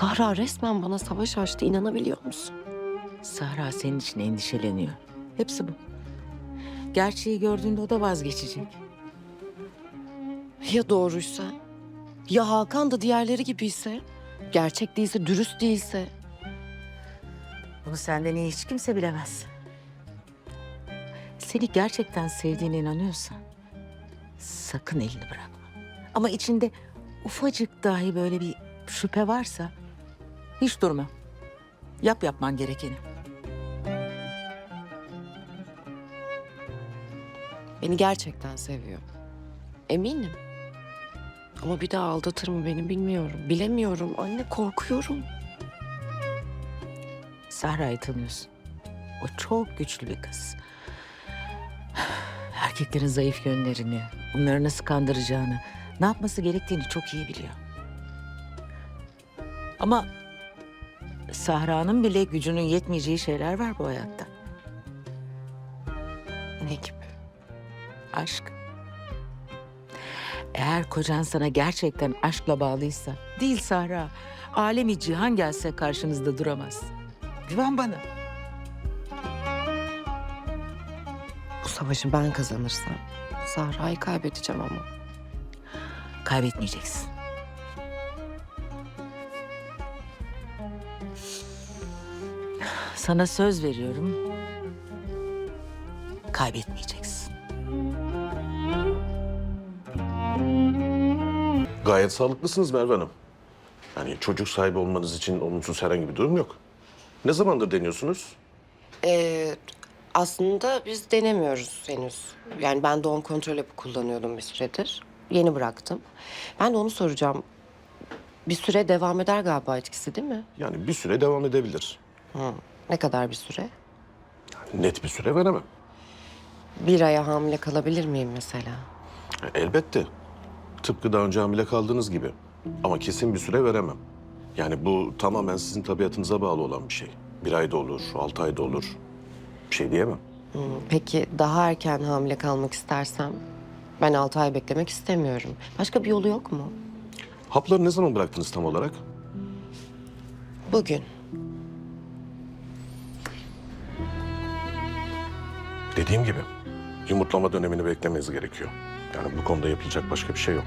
Sahra resmen bana savaş açtı inanabiliyor musun? Sahra senin için endişeleniyor. Hepsi bu. Gerçeği gördüğünde o da vazgeçecek. Ya doğruysa? Ya Hakan da diğerleri gibiyse? Gerçek değilse, dürüst değilse? Bunu senden iyi hiç kimse bilemez. Seni gerçekten sevdiğine inanıyorsan sakın elini bırakma. Ama içinde ufacık dahi böyle bir şüphe varsa hiç durma. Yap yapman gerekeni. Beni gerçekten seviyor. Eminim. Ama bir daha aldatır mı beni bilmiyorum. Bilemiyorum. Anne korkuyorum. Sahra'yı tanıyorsun. O çok güçlü bir kız. Erkeklerin zayıf yönlerini, onları nasıl kandıracağını, ne yapması gerektiğini çok iyi biliyor. Ama Sahra'nın bile gücünün yetmeyeceği şeyler var bu hayatta. Ne gibi? Aşk. Eğer kocan sana gerçekten aşkla bağlıysa, değil Sahra, alemi cihan gelse karşınızda duramaz. Güven bana. Bu savaşı ben kazanırsam Sahra'yı kaybedeceğim ama. Kaybetmeyeceksin. Sana söz veriyorum. Kaybetmeyeceksin. Gayet sağlıklısınız Merve Hanım. Yani çocuk sahibi olmanız için olumsuz herhangi bir durum yok. Ne zamandır deniyorsunuz? Ee, aslında biz denemiyoruz henüz. Yani ben doğum kontrol hapı kullanıyordum bir süredir. Yeni bıraktım. Ben de onu soracağım. Bir süre devam eder galiba etkisi değil mi? Yani bir süre devam edebilir. Ne kadar bir süre? Net bir süre veremem. Bir aya hamile kalabilir miyim mesela? Elbette. Tıpkı daha önce hamile kaldığınız gibi. Ama kesin bir süre veremem. Yani bu tamamen sizin tabiatınıza bağlı olan bir şey. Bir ayda olur, altı ayda olur. Bir şey diyemem. Hmm, Peki daha erken hamile kalmak istersem? Ben altı ay beklemek istemiyorum. Başka bir yolu yok mu? Hapları ne zaman bıraktınız tam olarak? Bugün. Dediğim gibi yumurtlama dönemini beklemeniz gerekiyor. Yani bu konuda yapılacak başka bir şey yok.